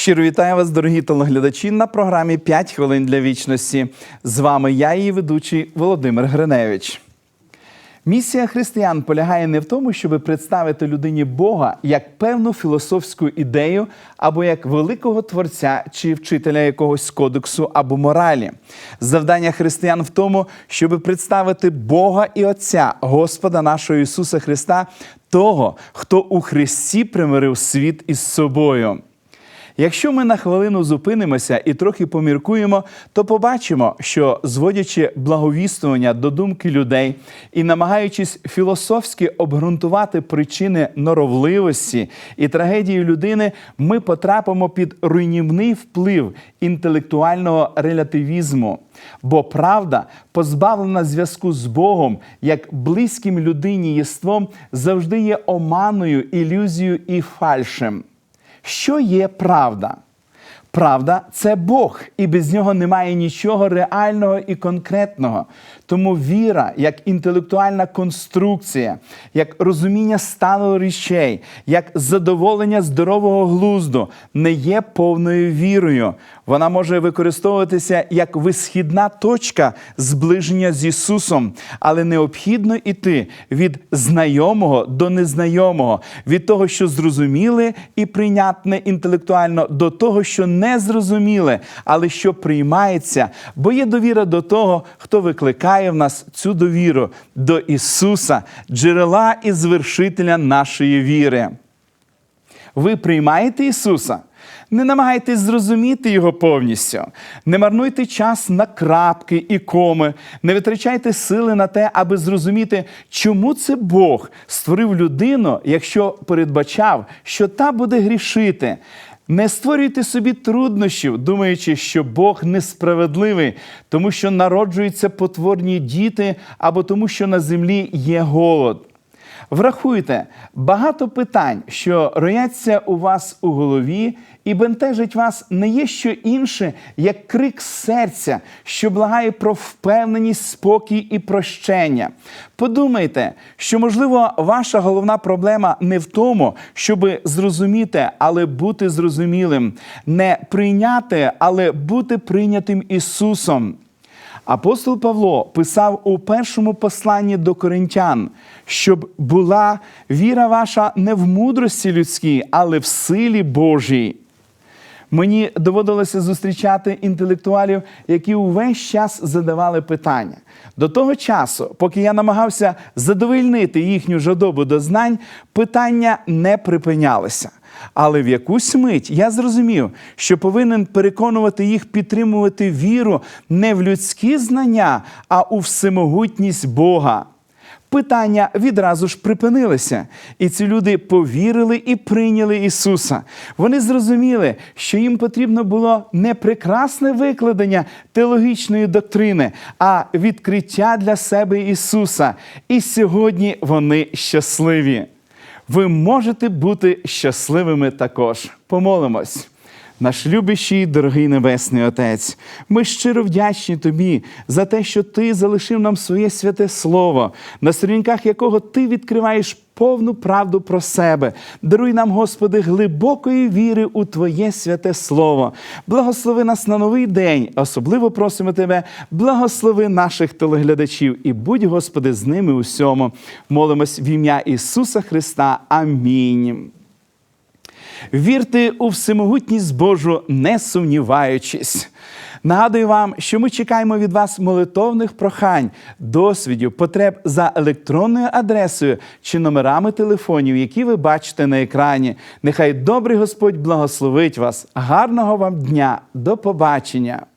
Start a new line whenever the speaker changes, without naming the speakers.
Щиро вітаю вас, дорогі телеглядачі, на програмі «5 хвилин для вічності. З вами я, її ведучий Володимир Гриневич. Місія християн полягає не в тому, щоб представити людині Бога як певну філософську ідею або як великого творця чи вчителя якогось кодексу або моралі. Завдання християн в тому, щоб представити Бога і Отця, Господа нашого Ісуса Христа, того, хто у Христі примирив світ із собою. Якщо ми на хвилину зупинимося і трохи поміркуємо, то побачимо, що зводячи благовістування до думки людей і намагаючись філософськи обґрунтувати причини норовливості і трагедії людини, ми потрапимо під руйнівний вплив інтелектуального релятивізму. Бо правда, позбавлена зв'язку з Богом, як близьким людині єством, завжди є оманою, ілюзією і фальшем. Що є правда? Правда це Бог, і без нього немає нічого реального і конкретного. Тому віра, як інтелектуальна конструкція, як розуміння стану речей, як задоволення здорового глузду, не є повною вірою. Вона може використовуватися як висхідна точка зближення з Ісусом, але необхідно йти від знайомого до незнайомого, від того, що зрозуміле і прийнятне інтелектуально, до того, що не зрозуміле, але що приймається, бо є довіра до того, хто викликає в нас цю довіру до Ісуса, джерела і звершителя нашої віри. Ви приймаєте Ісуса? Не намагайтесь зрозуміти його повністю. Не марнуйте час на крапки і коми, не витрачайте сили на те, аби зрозуміти, чому це Бог створив людину, якщо передбачав, що та буде грішити. Не створюйте собі труднощів, думаючи, що Бог несправедливий, тому що народжуються потворні діти або тому, що на землі є голод. Врахуйте багато питань, що рояться у вас у голові, і бентежить вас не є що інше, як крик серця, що благає про впевненість, спокій і прощення. Подумайте, що, можливо, ваша головна проблема не в тому, щоб зрозуміти, але бути зрозумілим, не прийняти, але бути прийнятим Ісусом. Апостол Павло писав у першому посланні до коринтян, щоб була віра ваша не в мудрості людській, але в силі Божій. Мені доводилося зустрічати інтелектуалів, які увесь час задавали питання. До того часу, поки я намагався задовольнити їхню жадобу до знань, питання не припинялися. Але в якусь мить я зрозумів, що повинен переконувати їх підтримувати віру не в людські знання, а у всемогутність Бога. Питання відразу ж припинилися, і ці люди повірили і прийняли Ісуса. Вони зрозуміли, що їм потрібно було не прекрасне викладення теологічної доктрини, а відкриття для себе Ісуса. І сьогодні вони щасливі. Ви можете бути щасливими також. Помолимось. Наш любящий, дорогий Небесний Отець, ми щиро вдячні Тобі за те, що Ти залишив нам своє святе Слово, на сторінках якого Ти відкриваєш повну правду про себе. Даруй нам, Господи, глибокої віри у Твоє святе Слово. Благослови нас на новий день. Особливо просимо Тебе, благослови наших телеглядачів і будь, Господи, з ними усьому. Молимось в ім'я Ісуса Христа. Амінь. Вірте у всемогутність Божу, не сумніваючись. Нагадую вам, що ми чекаємо від вас молитовних прохань, досвідів, потреб за електронною адресою чи номерами телефонів, які ви бачите на екрані. Нехай добрий Господь благословить вас. Гарного вам дня. До побачення!